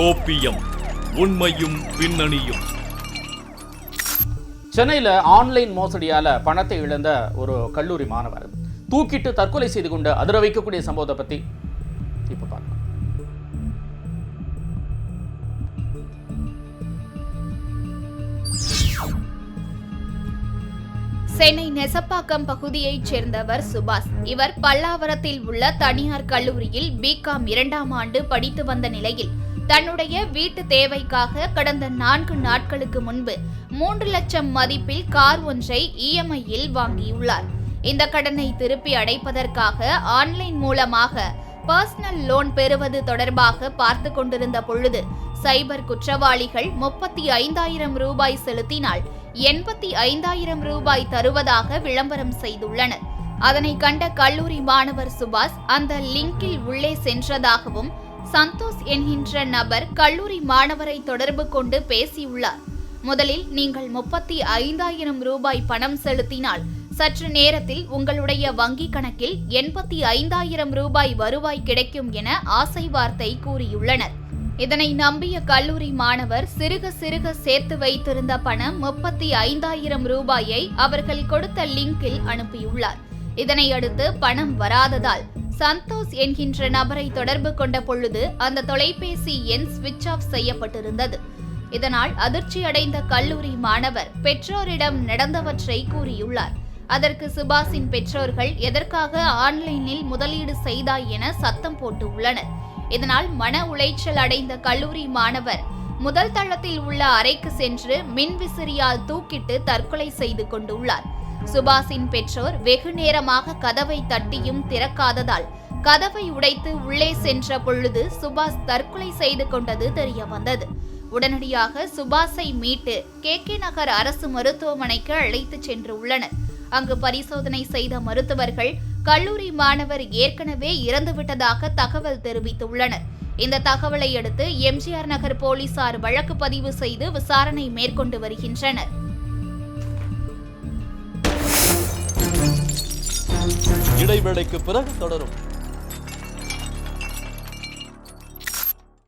கோப்பியம். உண்மையும் பின்னணியும். சென்னையில் ஆன்லைன் மோசடியால பணத்தை இழந்த ஒரு கல்லூரி மாணவர். தூக்கிட்டு தற்கொலை செய்து கொண்டு அதிர வைக்கக்கூடிய சம்பவத்தை பத்தி இப்ப பார்க்கலாம். சென்னை நெசப்பாக்கம் பகுதியைச் சேர்ந்தவர் சுபாஷ். இவர் பல்லாவரத்தில் உள்ள தனியார் கல்லூரியில் பிகாம் இரண்டாம் ஆண்டு படித்து வந்த நிலையில் தன்னுடைய வீட்டு தேவைக்காக கடந்த நான்கு நாட்களுக்கு முன்பு மூன்று லட்சம் மதிப்பில் கார் ஒன்றை இஎம்ஐயில் வாங்கியுள்ளார். இந்த கடனை திருப்பி அடைப்பதற்காக ஆன்லைன் மூலமாக பர்சனல் லோன் பெறுவது தொடர்பாக பார்த்து கொண்டிருந்த பொழுது சைபர் குற்றவாளிகள் முப்பத்தி ஐந்தாயிரம் ரூபாய் செலுத்தினால் எண்பத்தி ஐந்தாயிரம் ரூபாய் தருவதாக விளம்பரம் செய்துள்ளனர். அதனை கண்ட கல்லூரி மாணவர் சுபாஷ் அந்த லிங்கில் உள்ளே சென்றதாகவும் சந்தோஷ் என்கின்ற நபர் கல்லூரி மாணவரை தொடர்பு கொண்டு பேசியுள்ளார். முதலில் நீங்கள் முப்பத்தி ஐந்தாயிரம் ரூபாய் பணம் செலுத்தினால் சற்று நேரத்தில் உங்களுடைய வங்கி கணக்கில் எண்பத்தி ஐந்தாயிரம் ரூபாய் வருவாய் கிடைக்கும் என ஆசை வார்த்தை கூறியுள்ளனர். இதனை நம்பிய கல்லூரி மாணவர் சிறுக சிறுக சேர்த்து வைத்திருந்த பணம் முப்பத்தி ஐந்தாயிரம் ரூபாயை அவர்கள் கொடுத்த லிங்கில் அனுப்பியுள்ளார். இதனை அடுத்து பணம் வராததால் சந்தோஷ் என்கின்ற நபரை தொடர்பு கொண்ட பொழுது அந்த தொலைபேசி எண் சுவிட்ச் ஆஃப் செய்யப்பட்டிருந்தது. இதனால் அதிர்ச்சி அடைந்த கல்லூரி மாணவர் பெற்றோரிடம் நடந்தவற்றை கூறியுள்ளார். அதற்கு சுபாஷின் பெற்றோர்கள் எதற்காக ஆன்லைனில் முதலீடு செய்தாய் என சத்தம் போட்டு உள்ளனர் இதனால் மன உளைச்சல் அடைந்த கல்லூரி மாணவர் முதல் தளத்தில் உள்ள அறைக்கு சென்று மின் விசிறியால் தூக்கிட்டு தற்கொலை செய்து கொண்டுள்ளார். சுபாஷின் பெற்றோர் வெகு நேரமாக கதவை தட்டியும் திறக்காததால் கதவை உடைத்து உள்ளே சென்ற பொழுது சுபாஷ் தற்கொலை செய்து கொண்டது தெரிய வந்தது உடனடியாக சுபாஷை மீட்டு கே. கே. நகர் அரசு மருத்துவமனைக்கு அழைத்துச் சென்று உள்ளனர். அங்கு பரிசோதனை செய்த மருத்துவர்கள் கல்லூரி மாணவர் ஏற்கனவே இறந்துவிட்டதாக தகவல் தெரிவித்துள்ளனர். இந்த தகவலை அடுத்து எம்ஜிஆர் நகர் போலீசார் வழக்கு பதிவு செய்து விசாரணை மேற்கொண்டு வருகின்றனர். இடைவேளைக்கு பிறகு தொடரும்.